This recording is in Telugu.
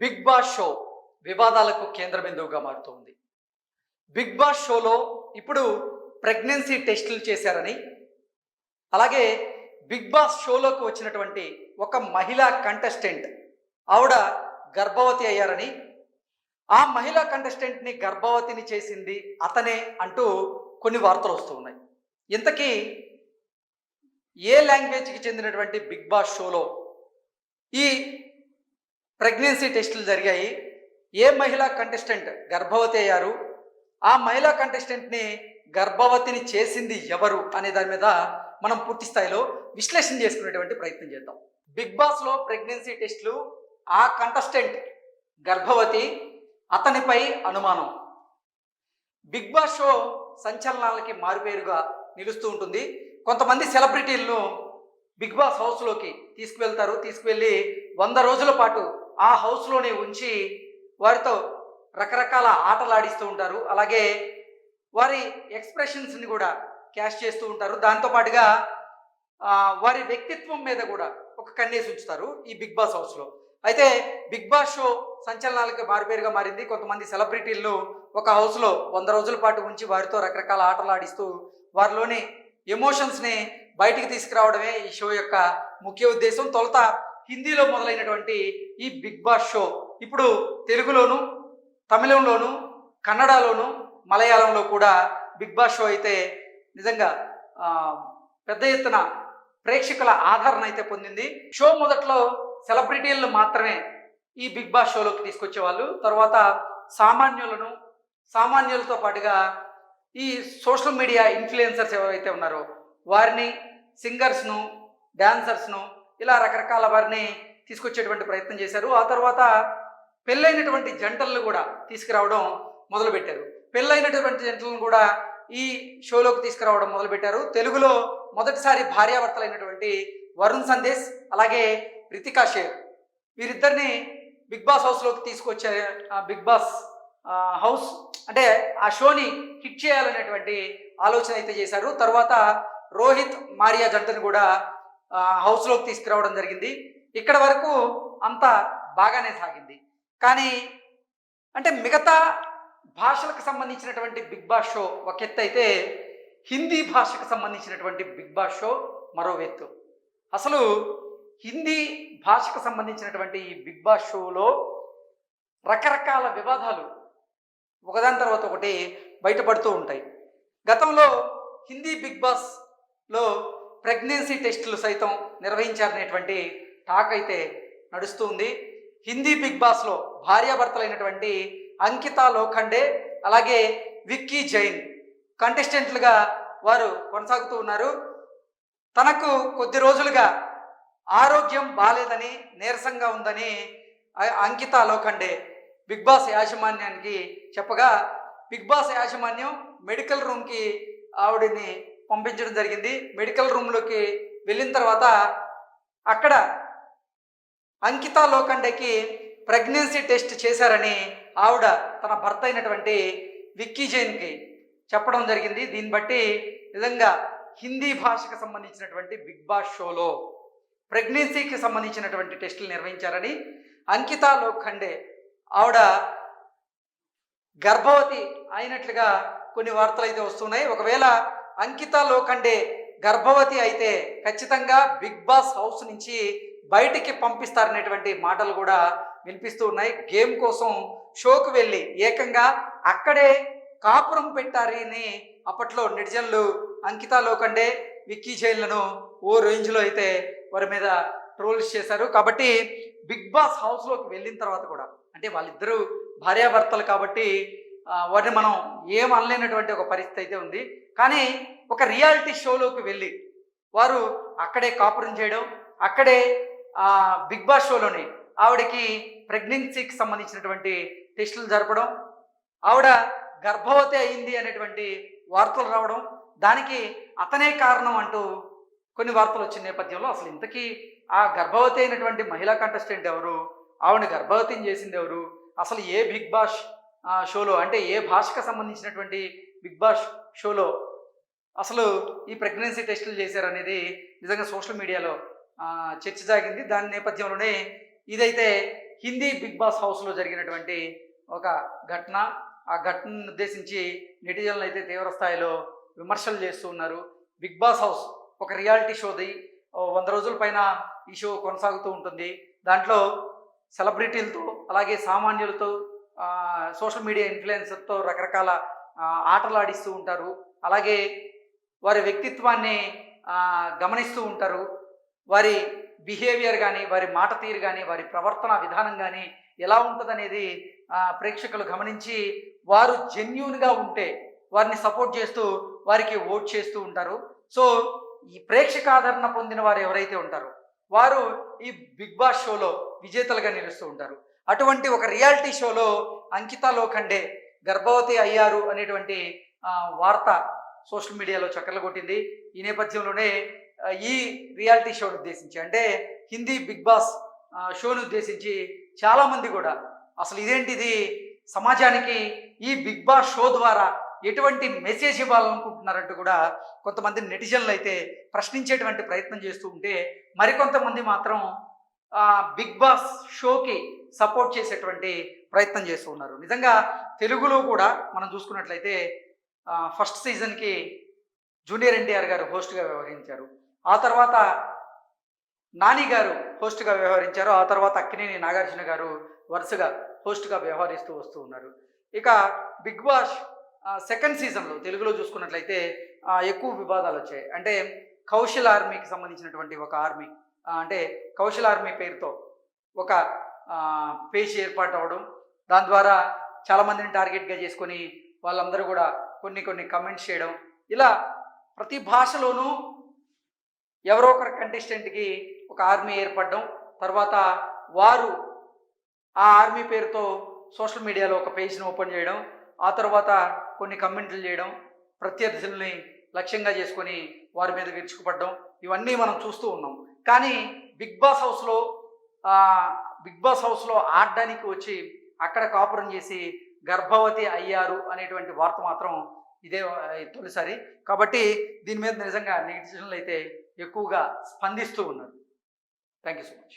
బిగ్ బాస్ షో వివాదాలకు కేంద్ర బిందువుగా మారుతోంది? బిగ్ బాస్ షోలో ఇప్పుడు ప్రెగ్నెన్సీ టెస్టులు చేశారని అలాగే బిగ్ బాస్ షోలోకి వచ్చినటువంటి ఒక మహిళా కంటెస్టెంట్ ఆవిడ గర్భవతి అయ్యారని ఆ మహిళా కంటెస్టెంట్ని గర్భవతిని చేసింది అతనే అంటూ కొన్ని వార్తలు వస్తూ ఉన్నాయి. ఇంతకీ ఏ లాంగ్వేజ్కి చెందినటువంటి బిగ్ బాస్ షోలో ఈ ప్రెగ్నెన్సీ టెస్టులు జరిగాయి. ఏ మహిళా కంటెస్టెంట్ గర్భవతి అయ్యారు? ఆ మహిళా కంటెస్టెంట్ని గర్భవతిని చేసింది ఎవరు అనే దాని మీద మనం పూర్తి స్థాయిలో విశ్లేషణ చేసుకునేటువంటి ప్రయత్నం చేద్దాం. బిగ్ బాస్లో ప్రెగ్నెన్సీ టెస్టులు ఆ కంటెస్టెంట్ గర్భవతి అతనిపై అనుమానం. బిగ్ బాస్ షో సంచలనాలకి మారుపేరుగా నిలుస్తూ ఉంటుంది. కొంతమంది సెలబ్రిటీలను బిగ్ బాస్ హౌస్లోకి తీసుకువెళ్తారు. తీసుకువెళ్ళి వంద రోజుల పాటు ఆ హౌస్లోనే ఉంచి వారితో రకరకాల ఆటలు ఆడిస్తూ ఉంటారు. అలాగే వారి ఎక్స్ప్రెషన్స్ని కూడా క్యాష్ చేస్తూ ఉంటారు. దాంతోపాటుగా వారి వ్యక్తిత్వం మీద కూడా ఒక కన్నేసి ఉంచుతారు ఈ బిగ్ బాస్ హౌస్లో అయితే బిగ్ బాస్ షో సంచలనాలకు మారుపేరుగా మారింది. కొంతమంది సెలబ్రిటీలను ఒక హౌస్లో వంద రోజుల పాటు ఉంచి వారితో రకరకాల ఆటలు ఆడిస్తూ వారిలోని ఎమోషన్స్ని బయటికి తీసుకురావడమే ఈ షో యొక్క ముఖ్య ఉద్దేశం. తొలుత హిందీలో మొదలైనటువంటి ఈ బిగ్ బాస్ షో ఇప్పుడు తెలుగులోను తమిళంలోను కన్నడలోను మలయాళంలో కూడా బిగ్ బాస్ షో అయితే నిజంగా పెద్ద ఎత్తున ప్రేక్షకుల ఆదరణ అయితే పొందింది. షో మొదట్లో సెలబ్రిటీలను మాత్రమే ఈ బిగ్ బాస్ షోలోకి తీసుకొచ్చేవాళ్ళు. తర్వాత సామాన్యులను సామాన్యులతో పాటుగా ఈ సోషల్ మీడియా ఇన్ఫ్లుయెన్సర్స్ ఎవరైతే ఉన్నారో వారిని సింగర్స్ను డాన్సర్స్ను ఇలా రకరకాల వారిని తీసుకొచ్చేటువంటి ప్రయత్నం చేశారు. ఆ తర్వాత పెళ్ళైనటువంటి జంటలను కూడా తీసుకురావడం మొదలుపెట్టారు. పెళ్ళైనటువంటి జంటలను కూడా ఈ షోలోకి తీసుకురావడం మొదలుపెట్టారు. తెలుగులో మొదటిసారి భార్యాభర్తలైనటువంటి వరుణ్ సందేశ్ అలాగే రితికా షేర్ వీరిద్దరిని బిగ్ బాస్ హౌస్లోకి తీసుకొచ్చే బిగ్ బాస్ హౌస్ అంటే ఆ షోని హిట్ చేయాలనేటువంటి ఆలోచన అయితే చేశారు. తర్వాత రోహిత్ మారియా జంటను కూడా హౌస్లోకి తీసుకురావడం జరిగింది. ఇక్కడ వరకు అంత బాగానే సాగింది. కానీ అంటే మిగతా భాషలకు సంబంధించినటువంటి బిగ్ బాస్ షో ఒక ఎత్తు అయితే హిందీ భాషకు సంబంధించినటువంటి బిగ్ బాస్ షో మరో ఎత్తు. అసలు హిందీ భాషకు సంబంధించినటువంటి ఈ బిగ్ బాస్ షోలో రకరకాల వివాదాలు ఒకదాని తర్వాత ఒకటి బయటపడుతూ ఉంటాయి. గతంలో హిందీ బిగ్ బాస్లో ప్రెగ్నెన్సీ టెస్టులు సైతం నిర్వహించారనేటువంటి టాక్ అయితే నడుస్తూ ఉంది. హిందీ బిగ్ బాస్లో భార్యాభర్తలైనటువంటి అంకిత లోఖండే అలాగే విక్కీ జైన్ కంటెస్టెంట్లుగా వారు కొనసాగుతూ ఉన్నారు. తనకు కొద్ది రోజులుగా ఆరోగ్యం బాలేదని నీరసంగా ఉందని అంకిత లోఖండే బిగ్ బాస్ యాజమాన్యానికి చెప్పగా బిగ్ బాస్ యాజమాన్యం మెడికల్ రూమ్కి ఆవిడని పంపించడం జరిగింది. మెడికల్ రూమ్లోకి వెళ్ళిన తర్వాత అక్కడ అంకిత లోఖండేకి ప్రెగ్నెన్సీ టెస్ట్ చేశారని ఆవిడ తన భర్త అయినటువంటి విక్కీ జైన్కి చెప్పడం జరిగింది. దీన్ని బట్టి నిజంగా హిందీ భాషకు సంబంధించినటువంటి బిగ్ బాస్ షోలో ప్రెగ్నెన్సీకి సంబంధించినటువంటి టెస్టులు నిర్వహించారని అంకిత లోఖండే ఆవిడ గర్భవతి అయినట్లుగా కొన్ని వార్తలు అయితే వస్తున్నాయి. ఒకవేళ అంకిత లోఖండే గర్భవతి అయితే ఖచ్చితంగా బిగ్ బాస్ హౌస్ నుంచి బయటికి పంపిస్తారనేటువంటి మాటలు కూడా వినిపిస్తూ ఉన్నాయి. గేమ్ కోసం షోకు వెళ్ళి ఏకంగా అక్కడే కాపురం పెట్టారని అప్పట్లో నెటిజన్లు అంకిత లోకండే విక్కీ జైన్లను ఓ రేంజ్లో అయితే వారి మీద ట్రోల్స్ చేశారు. కాబట్టి బిగ్ బాస్ హౌస్లోకి వెళ్ళిన తర్వాత కూడా అంటే వాళ్ళిద్దరూ భార్యాభర్తలు కాబట్టి వాటిని మనం ఏం అనలేనటువంటి ఒక పరిస్థితి అయితే ఉంది. కానీ ఒక రియాలిటీ షోలోకి వెళ్ళి వారు అక్కడే కాపురం చేయడం అక్కడే ఆ, బిగ్ బాస్ షోలోని ఆవిడకి ప్రెగ్నెన్సీకి సంబంధించినటువంటి టెస్టులు జరపడం ఆవిడ గర్భవతి అయింది అనేటువంటి వార్తలు రావడం దానికి అతనే కారణం అంటూ కొన్ని వార్తలు వచ్చిన నేపథ్యంలో అసలు ఇంతకీ ఆ గర్భవతి అయినటువంటి మహిళా కంటెస్టెంట్ ఎవరు ఆవిడ గర్భవతిని చేసింది ఎవరు అసలు ఏ బిగ్ బాస్ షోలో అంటే ఏ భాషకు సంబంధించినటువంటి బిగ్ బాస్ షోలో అసలు ఈ ప్రెగ్నెన్సీ టెస్టులు చేశారనేది నిజంగా సోషల్ మీడియాలో చర్చ సాగింది దాని నేపథ్యంలోనే ఇదైతే హిందీ బిగ్ బాస్ హౌస్లో జరిగినటువంటి ఒక ఘటన. ఆ ఘటనను ఉద్దేశించి నెటిజన్లు అయితే తీవ్ర స్థాయిలో విమర్శలు చేస్తూ ఉన్నారు. బిగ్ బాస్ హౌస్ ఒక రియాలిటీ షోది. వంద రోజుల పైన ఈ షో కొనసాగుతూ ఉంటుంది. దాంట్లో సెలబ్రిటీలతో అలాగే సామాన్యులతో సోషల్ మీడియా ఇన్ఫ్లుయెన్సర్తో రకరకాల ఆటలు ఆడిస్తూ ఉంటారు. అలాగే వారి వ్యక్తిత్వాన్ని గమనిస్తూ ఉంటారు. వారి బిహేవియర్ కానీ వారి మాట తీరు కానీ వారి ప్రవర్తన విధానం కానీ ఎలా ఉంటుందనేది ప్రేక్షకులు గమనించి వారు జెన్యున్గా ఉంటే వారిని సపోర్ట్ చేస్తూ వారికి ఓట్ చేస్తూ ఉంటారు. సో ఈ ప్రేక్షక ఆదరణ పొందిన వారు ఎవరైతే ఉంటారో వారు ఈ బిగ్ బాస్ షోలో విజేతలుగా నిలుస్తూ ఉంటారు. అటువంటి ఒక రియాలిటీ షోలో అంకిత లోఖండే గర్భవతి అయ్యారు అనేటువంటి వార్త సోషల్ మీడియాలో చక్కర్లు కొట్టింది ఈ నేపథ్యంలోనే ఈ రియాలిటీ షోను ఉద్దేశించి అంటే హిందీ బిగ్ బాస్ షోను ఉద్దేశించి చాలామంది కూడా అసలు ఇదేంటిది? సమాజానికి ఈ బిగ్ బాస్ షో ద్వారా ఎటువంటి మెసేజ్ ఇవ్వాలనుకుంటున్నారంటూ కూడా కొంతమంది నెటిజన్లు అయితే ప్రశ్నించేటువంటి ప్రయత్నం చేస్తూ ఉంటే మరికొంతమంది మాత్రం బిగ్ బాస్ షోకి సపోర్ట్ చేసేటువంటి ప్రయత్నం చేస్తూ ఉన్నారు. నిజంగా తెలుగులో కూడా మనం చూసుకున్నట్లయితే ఫస్ట్ సీజన్కి జూనియర్ ఎన్టీఆర్ గారు హోస్ట్గా వ్యవహరించారు. ఆ తర్వాత నాని గారు హోస్ట్గా వ్యవహరించారు. ఆ తర్వాత అక్కినేని నాగార్జున గారు వరుసగా హోస్ట్గా వ్యవహరిస్తూ వస్తూ ఉన్నారు. ఇక బిగ్ బాస్ సెకండ్ సీజన్లో తెలుగులో చూసుకున్నట్లయితే ఎక్కువ వివాదాలు వచ్చాయి. అంటే కౌశల్ ఆర్మీకి సంబంధించినటువంటి ఒక ఆర్మీ అంటే కౌశల్ ఆర్మీ పేరుతో ఒక పేజ్ ఏర్పాటు అవ్వడం దాని ద్వారా చాలామందిని టార్గెట్గా చేసుకొని వాళ్ళందరూ కూడా కొన్ని కొన్ని కమెంట్స్ చేయడం. ఇలా ప్రతి భాషలోనూ ఎవరో ఒకరి కంటెస్టెంట్కి ఒక ఆర్మీ ఏర్పడడం. తర్వాత వారు ఆ ఆర్మీ పేరుతో సోషల్ మీడియాలో ఒక పేజ్ని ఓపెన్ చేయడం. ఆ తర్వాత కొన్ని కమెంట్లు చేయడం. ప్రత్యర్థుల్ని లక్ష్యంగా చేసుకొని వారి మీద విరుచుకుపడడం. ఇవన్నీ మనం చూస్తూ ఉన్నాం. కానీ బిగ్ బాస్ హౌస్లో బిగ్ బాస్ హౌస్లో ఆడడానికి వచ్చి అక్కడ కాపురం చేసి గర్భవతి అయ్యారు అనేటువంటి వార్త మాత్రం ఇదే తొలిసారి. కాబట్టి దీని మీద నిజంగా నెటిజన్లు అయితే ఎక్కువగా స్పందిస్తూ ఉన్నారు. Thank you so much.